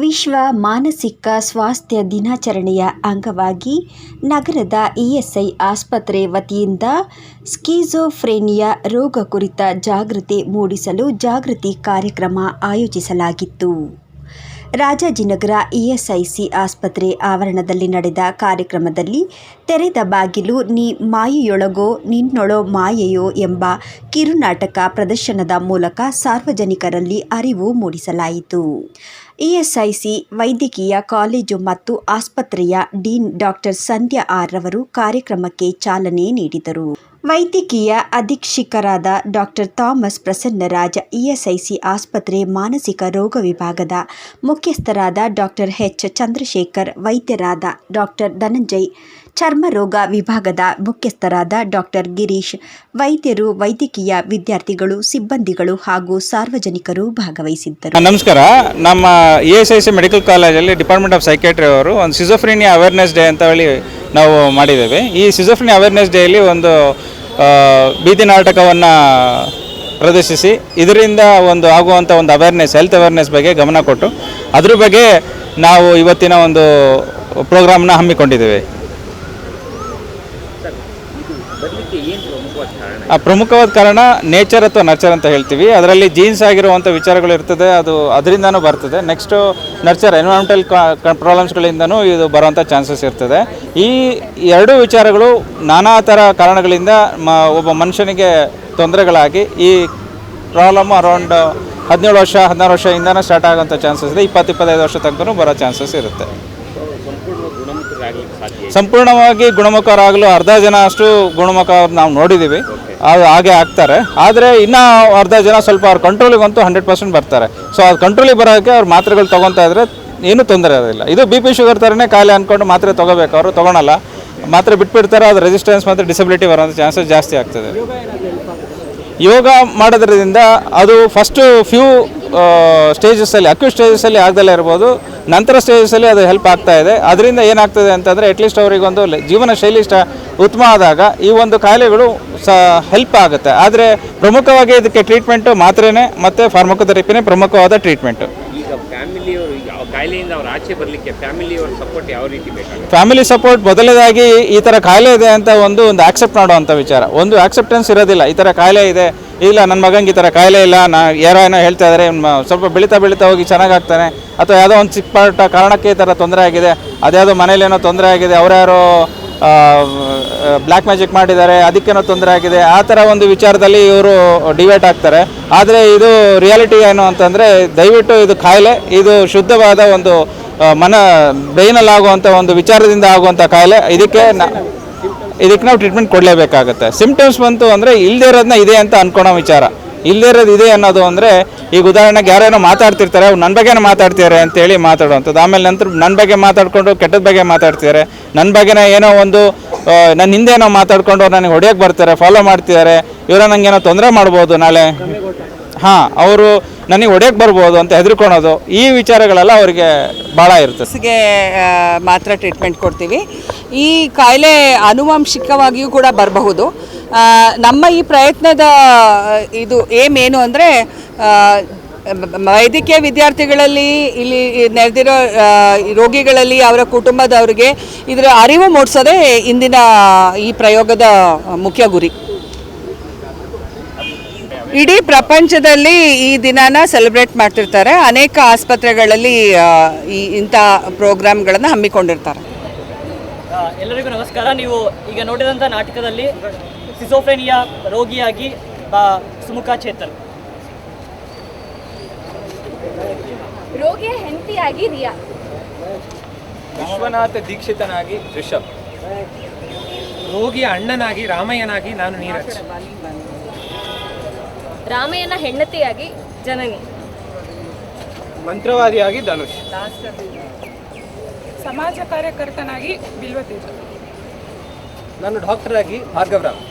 ವಿಶ್ವ ಮಾನಸಿಕ ಸ್ವಾಸ್ಥ್ಯ ದಿನಾಚರಣೆಯ ಅಂಗವಾಗಿ ನಗರದ ಇಎಸ್ಐ ಆಸ್ಪತ್ರೆ ವತಿಯಿಂದ ಸ್ಕಿಜೋಫ್ರೇನಿಯಾ ರೋಗ ಕುರಿತ ಜಾಗೃತಿ ಮೂಡಿಸಲು ಜಾಗೃತಿ ಕಾರ್ಯಕ್ರಮ ಆಯೋಜಿಸಲಾಗಿತ್ತು. ರಾಜಾಜಿನಗರ ಇಎಸ್ಐಸಿ ಆಸ್ಪತ್ರೆ ಆವರಣದಲ್ಲಿ ನಡೆದ ಕಾರ್ಯಕ್ರಮದಲ್ಲಿ ತೆರೆದ ಬಾಗಿಲು ನೀ ಮಾಯೆಯೊಳಗೋ ನಿನ್ನೊಳೋ ಮಾಯೆಯೋ ಎಂಬ ಕಿರುನಾಟಕ ಪ್ರದರ್ಶನದ ಮೂಲಕ ಸಾರ್ವಜನಿಕರಲ್ಲಿ ಅರಿವು ಮೂಡಿಸಲಾಯಿತು. ಇಎಸ್ಐಸಿ, ವೈದ್ಯಕೀಯ ಕಾಲೇಜು ಮತ್ತು ಆಸ್ಪತ್ರೆಯ ಡೀನ್ ಡಾಕ್ಟರ್ ಸಂಧ್ಯಾ ಆರ್ ರವರು ಕಾರ್ಯಕ್ರಮಕ್ಕೆ ಚಾಲನೆ ನೀಡಿದರು. ವೈದ್ಯಕೀಯ ಅಧೀಕ್ಷಕರಾದ ಡಾಕ್ಟರ್ ಥಾಮಸ್ ಪ್ರಸನ್ನರಾಜ, ಇಎಸ್ಐಸಿ ಆಸ್ಪತ್ರೆ ಮಾನಸಿಕ ರೋಗ ವಿಭಾಗದ ಮುಖ್ಯಸ್ಥರಾದ ಡಾಕ್ಟರ್ ಎಚ್. ಚಂದ್ರಶೇಖರ್, ವೈದ್ಯರಾದ ಡಾಕ್ಟರ್ ಧನಂಜಯ್ ಚರ್ಮರೋಗ ವಿಭಾಗದ ಮುಖ್ಯಸ್ಥರಾದ ಡಾಕ್ಟರ್ ಗಿರೀಶ್, ವೈದ್ಯರು, ವೈದ್ಯಕೀಯ ವಿದ್ಯಾರ್ಥಿಗಳು, ಸಿಬ್ಬಂದಿಗಳು ಹಾಗೂ ಸಾರ್ವಜನಿಕರು ಭಾಗವಹಿಸಿದ್ದರು. ನಮಸ್ಕಾರ. ನಮ್ಮ ಇ ಎಸ್ ಮೆಡಿಕಲ್ ಕಾಲೇಜಲ್ಲಿ ಡಿಪಾರ್ಟ್ಮೆಂಟ್ ಆಫ್ ಸೈಕೇಟ್ರಿ ಅವರು ಒಂದು ಸಿಜೋಫ್ರಿನಿಯಾ ಅವೇರ್ನೆಸ್ ಡೇ ಅಂತ ಹೇಳಿ ನಾವು ಮಾಡಿದ್ದೇವೆ. ಈ ಸಿಜೋಫ್ರಿನಿಯಾ ಅವೇರ್ನೆಸ್ ಡೇಯಲ್ಲಿ ಒಂದು ಬೀದಿ ನಾಟಕವನ್ನು ಪ್ರದರ್ಶಿಸಿ, ಇದರಿಂದ ಒಂದು ಆಗುವಂಥ ಒಂದು ಅವೇರ್ನೆಸ್ ಹೆಲ್ತ್ ಅವೇರ್ನೆಸ್ ಬಗ್ಗೆ ಗಮನ ಕೊಟ್ಟು, ಅದ್ರ ಬಗ್ಗೆ ನಾವು ಇವತ್ತಿನ ಒಂದು ಪ್ರೋಗ್ರಾಮ್ನ ಹಮ್ಮಿಕೊಂಡಿದ್ದೇವೆ ಆ ಪ್ರಮುಖವಾದ ಕಾರಣ ನೇಚರ್ ಅಥವಾ ನರ್ಚರ್ ಅಂತ ಹೇಳ್ತೀವಿ. ಅದರಲ್ಲಿ ಜೀನ್ಸ್ ಆಗಿರುವಂಥ ವಿಚಾರಗಳು ಇರ್ತದೆ ಅದು ಅದರಿಂದನೂ ಬರ್ತದೆ. ನೆಕ್ಸ್ಟು ನರ್ಚರ್ ಎನ್ವೈರಮೆಂಟಲ್ ಪ್ರಾಬ್ಲಮ್ಸ್ಗಳಿಂದನೂ ಇದು ಬರುವಂಥ ಚಾನ್ಸಸ್ ಇರ್ತದೆ. ಈ ಎರಡೂ ವಿಚಾರಗಳು ನಾನಾ ಥರ ಕಾರಣಗಳಿಂದ ಮ ಒಬ್ಬ ಮನುಷ್ಯನಿಗೆ ತೊಂದರೆಗಳಾಗಿ ಈ ಪ್ರಾಬ್ಲಮ್ ಅರೌಂಡ್ ಹದಿನೇಳು ವರ್ಷ ಹದಿನಾರು ವರ್ಷದಿಂದನೇ ಸ್ಟಾರ್ಟ್ ಆಗೋಂಥ ಚಾನ್ಸಸ್ ಇದೆ. ಇಪ್ಪತ್ತು ಇಪ್ಪತ್ತೈದು ವರ್ಷ ತನಕ ಬರೋ ಚಾನ್ಸಸ್ ಇರುತ್ತೆ. ಸಂಪೂರ್ಣವಾಗಿ ಗುಣಮುಖರಾಗಲು ಅರ್ಧ ಜನ ಅಷ್ಟು ಗುಣಮುಖ ನಾವು ನೋಡಿದ್ದೀವಿ. ಅದು ಹಾಗೆ ಆಗ್ತಾರೆ. ಆದರೆ ಇನ್ನೂ ಅರ್ಧ ಜನ ಸ್ವಲ್ಪ ಅವ್ರ ಕಂಟ್ರೋಲಿಗಂತೂ ಹಂಡ್ರೆಡ್ ಪರ್ಸೆಂಟ್ ಬರ್ತಾರೆ. ಸೊ ಅದು ಕಂಟ್ರೋಲಿಗೆ ಬರೋಕ್ಕೆ ಅವ್ರು ಮಾತ್ರೆಗಳು ತೊಗೊತಾ ಇದ್ರೆ ಏನೂ ತೊಂದರೆ ಇರೋದಿಲ್ಲ. ಇದು ಬಿ ಪಿ ಶುಗರ್ ಥರನೇ ಖಾಲಿ ಅಂದ್ಕೊಂಡು ಮಾತ್ರೆ ತೊಗೋಬೇಕು. ಅವರು ತೊಗೊಳಲ್ಲ. ಮಾತ್ರೆ ಬಿಟ್ಬಿಡ್ತಾರೆ, ಅದು ರೆಸಿಸ್ಟೆನ್ಸ್ ಮತ್ತು ಡಿಸಬಿಲಿಟಿ ಬರೋಂಥ ಚಾನ್ಸಸ್ ಜಾಸ್ತಿ ಆಗ್ತದೆ. ಯೋಗ ಮಾಡೋದ್ರಿಂದ ಅದು ಫಸ್ಟು ಫ್ಯೂ ಸ್ಟೇಜಸ್ಸಲ್ಲಿ ಅಕ್ಯೂ ಸ್ಟೇಜಸ್ಸಲ್ಲಿ ಆಗದಲ್ಲೇ ಇರ್ಬೋದು. ನಂತರ ಸ್ಟೇಜಸಲ್ಲಿ ಅದು ಹೆಲ್ಪ್ ಆಗ್ತಾ ಇದೆ. ಅದರಿಂದ ಏನಾಗ್ತದೆ ಅಂತಂದರೆ ಅಟ್ಲೀಸ್ಟ್ ಅವರಿಗೊಂದು ಜೀವನ ಶೈಲಿ ಇಷ್ಟ ಉತ್ತಮ ಆದಾಗ ಈ ಒಂದು ಕಾಯಿಲೆಗಳು ಸ ಹೆಲ್ಪ್ ಆಗುತ್ತೆ. ಆದರೆ ಪ್ರಮುಖವಾಗಿ ಇದಕ್ಕೆ ಟ್ರೀಟ್ಮೆಂಟು ಮಾತ್ರೆನೇ ಮತ್ತು ಫಾರ್ಮಕೋಥೆರಪಿನೇ ಪ್ರಮುಖವಾದ ಟ್ರೀಟ್ಮೆಂಟು ಫ್ಯಾಮಿಲಿ ಸಪೋರ್ಟ್ ಮೊದಲನೇದಾಗಿ ಈ ಥರ ಕಾಯಿಲೆ ಇದೆ ಅಂತ ಒಂದು ಒಂದು ಆಕ್ಸೆಪ್ಟ್ ಮಾಡುವಂಥ ವಿಚಾರ. ಒಂದು ಆಕ್ಸೆಪ್ಟೆನ್ಸ್ ಇರೋದಿಲ್ಲ. ಈ ಥರ ಕಾಯಿಲೆ ಇದೆ ಇಲ್ಲ ನನ್ನ ಮಗಂಗೆ ಈ ಥರ ಕಾಯಿಲೆ ಇಲ್ಲ, ನಾ ಯಾರೋ ಏನೋ ಹೇಳ್ತಾ ಇದ್ದಾರೆ ಸ್ವಲ್ಪ ಬೆಳೀತಾ ಬೆಳೀತಾ ಹೋಗಿ ಚೆನ್ನಾಗಾಗ್ತಾನೆ. ಅಥವಾ ಯಾವುದೋ ಒಂದು ಚಿಕ್ಕ ಕಾರಣಕ್ಕೆ ಈ ಥರ ತೊಂದರೆ ಆಗಿದೆ, ಅದ್ಯಾವುದೋ ಮನೇಲೇನೋ ತೊಂದರೆ ಆಗಿದೆ ಅವರ್ಯಾರೋ ಬ್ಲ್ಯಾಕ್ ಮ್ಯಾಜಿಕ್ ಮಾಡಿದ್ದಾರೆ ಅದಕ್ಕೇನೋ ತೊಂದರೆ ಆಗಿದೆ, ಆ ಥರ ಒಂದು ವಿಚಾರದಲ್ಲಿ ಇವರು ಡಿವೇಟ್ ಆಗ್ತಾರೆ. ಆದರೆ ಇದು ರಿಯಾಲಿಟಿ ಏನು ಅಂತಂದರೆ, ದಯವಿಟ್ಟು ಇದು ಕಾಯಿಲೆ, ಇದು ಶುದ್ಧವಾದ ಒಂದು ಮನ ಬ್ರೈನಲ್ಲಿ ಒಂದು ವಿಚಾರದಿಂದ ಆಗುವಂಥ ಕಾಯಿಲೆ, ಇದಕ್ಕೆ ಇದಕ್ಕೆ ನಾವು ಟ್ರೀಟ್ಮೆಂಟ್ ಕೊಡಲೇಬೇಕಾಗುತ್ತೆ. ಸಿಂಪ್ಟಮ್ಸ್ ಬಂತು ಅಂದರೆ ಇಲ್ಲದೇ ಇರೋದನ್ನ ಇದೆ ಅಂತ ಅನ್ಕೊಳೋ ವಿಚಾರ. ಇಲ್ಲದೇ ಇರೋದು ಇದೆ ಅನ್ನೋದು ಅಂದರೆ ಈಗ ಉದಾಹರಣೆಗೆ ಯಾರೇನೋ ಮಾತಾಡ್ತಿರ್ತಾರೆ, ಅವ್ರು ನನ್ನ ಬಗ್ಗೆನೇ ಮಾತಾಡ್ತಿದ್ದಾರೆ ಅಂತೇಳಿ ಮಾತಾಡುವಂಥದ್ದು. ಆಮೇಲೆ ನಂತರ ನನ್ನ ಬಗ್ಗೆ ಮಾತಾಡ್ಕೊಂಡು ಕೆಟ್ಟದ ಬಗ್ಗೆ ಮಾತಾಡ್ತಿದ್ದಾರೆ ನನ್ನ ಬಗ್ಗೆನೇ ಏನೋ ಒಂದು ನನ್ನ ಹಿಂದೆ ಏನೋ ಮಾತಾಡ್ಕೊಂಡು ನನಗೆ ಹೊಡೆಯೋಕ್ಕೆ ಬರ್ತಾರೆ ಫಾಲೋ ಮಾಡ್ತಿದ್ದಾರೆ ಇವರ ನನಗೇನೋ ತೊಂದರೆ ಮಾಡ್ಬೋದು ನಾಳೆ. ಹಾಂ, ಅವರು ನನಗೆ ಹೊಡೆಯಕ್ಕೆ ಬರ್ಬೋದು ಅಂತ ಹೆದರ್ಕೊಳೋದು, ಈ ವಿಚಾರಗಳೆಲ್ಲ ಅವರಿಗೆ ಭಾಳ ಇರ್ತದೆ ಗೆ ಮಾತ್ರ ಟ್ರೀಟ್ಮೆಂಟ್ ಕೊಡ್ತೀವಿ. ಈ ಕಾಯಿಲೆ ಆನುವಂಶಿಕವಾಗಿಯೂ ಕೂಡ ಬರಬಹುದು. ನಮ್ಮ ಈ ಪ್ರಯತ್ನದ ಇದು ಏಮ್ ಏನು ಅಂದರೆ ವೈದ್ಯಕೀಯ ವಿದ್ಯಾರ್ಥಿಗಳಲ್ಲಿ ಇಲ್ಲಿ ನೆರೆದಿರೋ ರೋಗಿಗಳಲ್ಲಿ ಅವರ ಕುಟುಂಬದವರಿಗೆ ಇದರ ಅರಿವು ಮೂಡಿಸೋದೇ ಇಂದಿನ ಈ ಪ್ರಯೋಗದ ಮುಖ್ಯ ಗುರಿ. ಇಡೀ ಪ್ರಪಂಚದಲ್ಲಿ ಈ ದಿನಾನ ಸೆಲೆಬ್ರೇಟ್ ಮಾಡ್ತಿರ್ತಾರೆ. ಅನೇಕ ಆಸ್ಪತ್ರೆಗಳಲ್ಲಿ ಈ ಇಂಥ ಪ್ರೋಗ್ರಾಮ್ಗಳನ್ನು ಹಮ್ಮಿಕೊಂಡಿರ್ತಾರೆ. ಎಲ್ಲರಿಗೂ ನಮಸ್ಕಾರ. ನೀವು ಈಗ ನೋಡಿದಂಥ ನಾಟಕದಲ್ಲಿ ಸಿಸೋಫ್ರೆನಿಯಾ ರೋಗಿಯಾಗಿ ಸುಮುಖ ಚೇತನ್. ರೋಗಿಯ ಹೆಂಡತಿಯಾಗಿ ರಿಯಾ. ವಿಶ್ವನಾಥ ದೀಕ್ಷಿತನಾಗಿ ರಿಷಬ್. ರೋಗಿಯ ಅಣ್ಣನಾಗಿ ರಾಮಯ್ಯನಾಗಿ ನಾನು ನೀರಜ್. ರಾಮಯ್ಯನ ಹೆಂಡತಿಯಾಗಿ ಜನನಿ. ಮಂತ್ರವಾದಿಯಾಗಿ ಧನುಷ್. ಸಮಾಜ ಕಾರ್ಯಕರ್ತನಾಗಿ ಬಿಲ್ವತೇಜ. ನಾನು ಡಾಕ್ಟರ್ ಆಗಿ ಭಾರ್ಗವರಾವ್